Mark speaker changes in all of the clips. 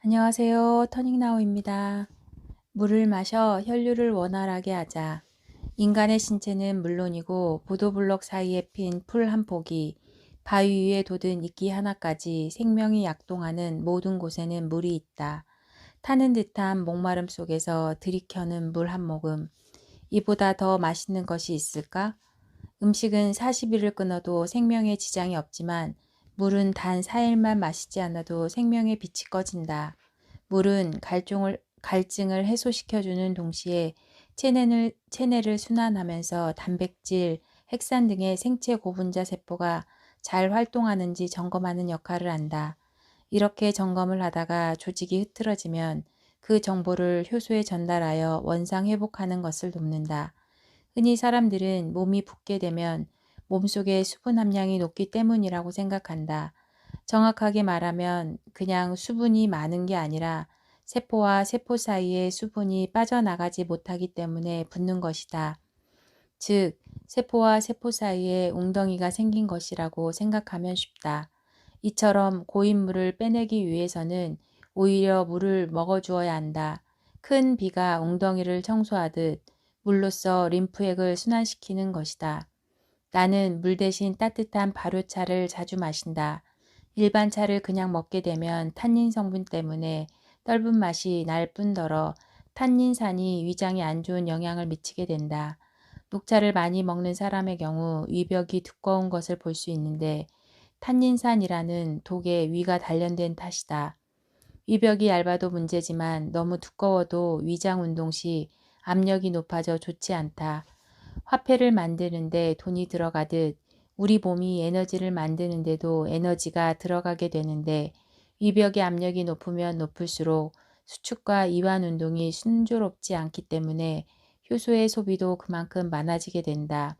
Speaker 1: 안녕하세요. 터닝나우입니다. 물을 마셔 혈류를 원활하게 하자. 인간의 신체는 물론이고 보도블록 사이에 핀 풀한 폭이 바위 위에 돋은 이끼 하나까지 생명이 약동하는 모든 곳에는 물이 있다. 타는 듯한 목마름 속에서 들이켜는 물 한 모금. 이보다 더 맛있는 것이 있을까? 음식은 40일을 끊어도 생명에 지장이 없지만 물은 단 4일만 마시지 않아도 생명의 빛이 꺼진다. 물은 갈증을, 갈증을 해소시켜주는 동시에 체내를, 체내를 순환하면서 단백질, 핵산 등의 생체 고분자 세포가 잘 활동하는지 점검하는 역할을 한다. 이렇게 점검을 하다가 조직이 흐트러지면 그 정보를 효소에 전달하여 원상 회복하는 것을 돕는다. 흔히 사람들은 몸이 붓게 되면 몸속의 수분 함량이 높기 때문이라고 생각한다. 정확하게 말하면 그냥 수분이 많은 게 아니라 세포와 세포 사이에 수분이 빠져나가지 못하기 때문에 붓는 것이다. 즉, 세포와 세포 사이에 웅덩이가 생긴 것이라고 생각하면 쉽다. 이처럼 고인 물을 빼내기 위해서는 오히려 물을 먹어주어야 한다. 큰 비가 웅덩이를 청소하듯 물로써 림프액을 순환시키는 것이다. 나는 물 대신 따뜻한 발효차를 자주 마신다. 일반 차를 그냥 먹게 되면 탄닌 성분 때문에 떫은 맛이 날 뿐더러 탄닌산이 위장에 안 좋은 영향을 미치게 된다. 녹차를 많이 먹는 사람의 경우 위벽이 두꺼운 것을 볼 수 있는데 탄닌산이라는 독에 위가 단련된 탓이다. 위벽이 얇아도 문제지만 너무 두꺼워도 위장 운동 시 압력이 높아져 좋지 않다. 화폐를 만드는데 돈이 들어가듯 우리 몸이 에너지를 만드는데도 에너지가 들어가게 되는데 위벽의 압력이 높으면 높을수록 수축과 이완 운동이 순조롭지 않기 때문에 효소의 소비도 그만큼 많아지게 된다.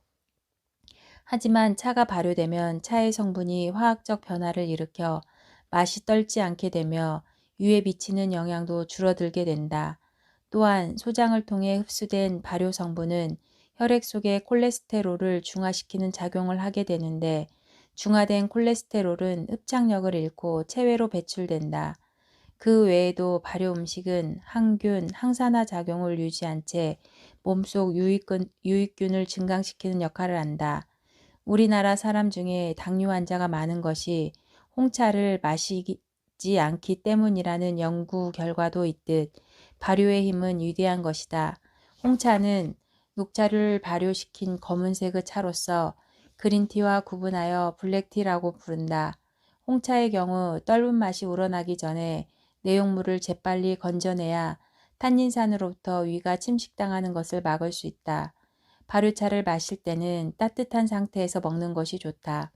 Speaker 1: 하지만 차가 발효되면 차의 성분이 화학적 변화를 일으켜 맛이 떨지 않게 되며 위에 비치는 영향도 줄어들게 된다. 또한 소장을 통해 흡수된 발효 성분은 혈액 속의 콜레스테롤을 중화시키는 작용을 하게 되는데 중화된 콜레스테롤은 흡착력을 잃고 체외로 배출된다. 그 외에도 발효 음식은 항균, 항산화 작용을 유지한 채 몸속 유익균, 유익균을 증강시키는 역할을 한다. 우리나라 사람 중에 당뇨 환자가 많은 것이 홍차를 마시지 않기 때문이라는 연구 결과도 있듯 발효의 힘은 위대한 것이다. 홍차는 녹차를 발효시킨 검은색의 차로서 그린티와 구분하여 블랙티라고 부른다. 홍차의 경우 떫은 맛이 우러나기 전에 내용물을 재빨리 건져내야 탄닌산으로부터 위가 침식당하는 것을 막을 수 있다. 발효차를 마실 때는 따뜻한 상태에서 먹는 것이 좋다.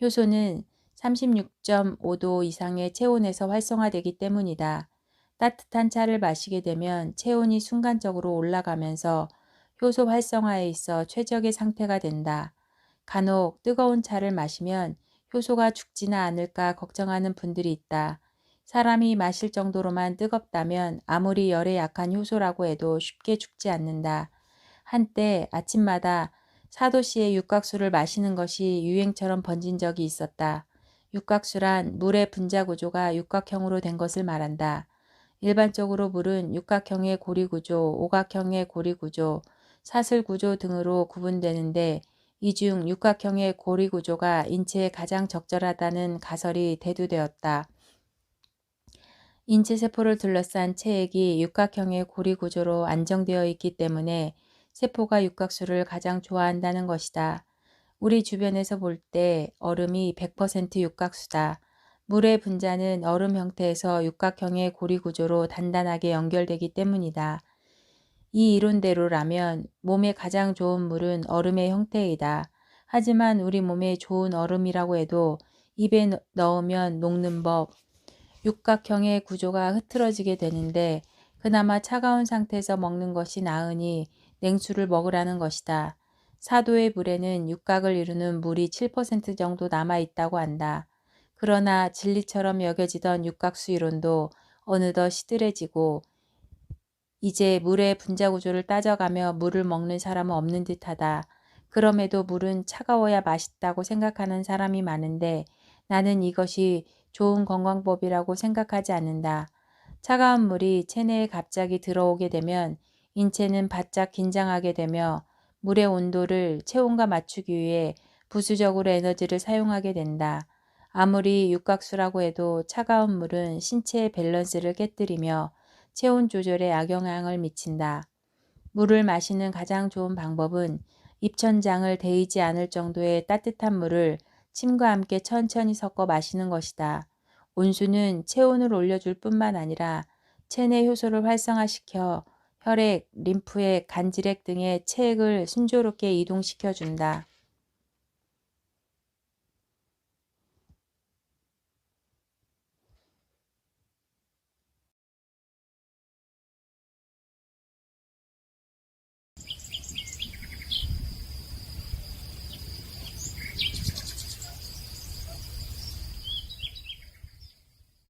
Speaker 1: 효소는 36.5도 이상의 체온에서 활성화되기 때문이다. 따뜻한 차를 마시게 되면 체온이 순간적으로 올라가면서 효소 활성화에 있어 최적의 상태가 된다. 간혹 뜨거운 차를 마시면 효소가 죽지나 않을까 걱정하는 분들이 있다. 사람이 마실 정도로만 뜨겁다면 아무리 열에 약한 효소라고 해도 쉽게 죽지 않는다. 한때 아침마다 사도씨의 육각수를 마시는 것이 유행처럼 번진 적이 있었다. 육각수란 물의 분자 구조가 육각형으로 된 것을 말한다. 일반적으로 물은 육각형의 고리 구조, 오각형의 고리 구조, 사슬 구조 등으로 구분되는데 이 중 육각형의 고리 구조가 인체에 가장 적절하다는 가설이 대두되었다. 인체 세포를 둘러싼 체액이 육각형의 고리 구조로 안정되어 있기 때문에 세포가 육각수를 가장 좋아한다는 것이다. 우리 주변에서 볼 때 얼음이 100% 육각수다. 물의 분자는 얼음 형태에서 육각형의 고리 구조로 단단하게 연결되기 때문이다. 이 이론대로라면 몸에 가장 좋은 물은 얼음의 형태이다. 하지만 우리 몸에 좋은 얼음이라고 해도 입에 넣으면 녹는 법, 육각형의 구조가 흐트러지게 되는데 그나마 차가운 상태에서 먹는 것이 나으니 냉수를 먹으라는 것이다. 사도의 물에는 육각을 이루는 물이 7% 정도 남아 있다고 한다. 그러나 진리처럼 여겨지던 육각수 이론도 어느덧 시들해지고 이제 물의 분자 구조를 따져가며 물을 먹는 사람은 없는 듯하다. 그럼에도 물은 차가워야 맛있다고 생각하는 사람이 많은데 나는 이것이 좋은 건강법이라고 생각하지 않는다. 차가운 물이 체내에 갑자기 들어오게 되면 인체는 바짝 긴장하게 되며 물의 온도를 체온과 맞추기 위해 부수적으로 에너지를 사용하게 된다. 아무리 육각수라고 해도 차가운 물은 신체의 밸런스를 깨뜨리며 체온 조절에 악영향을 미친다. 물을 마시는 가장 좋은 방법은 입천장을 데이지 않을 정도의 따뜻한 물을 침과 함께 천천히 섞어 마시는 것이다. 온수는 체온을 올려줄 뿐만 아니라 체내 효소를 활성화시켜 혈액, 림프액, 간질액 등의 체액을 순조롭게 이동시켜 준다.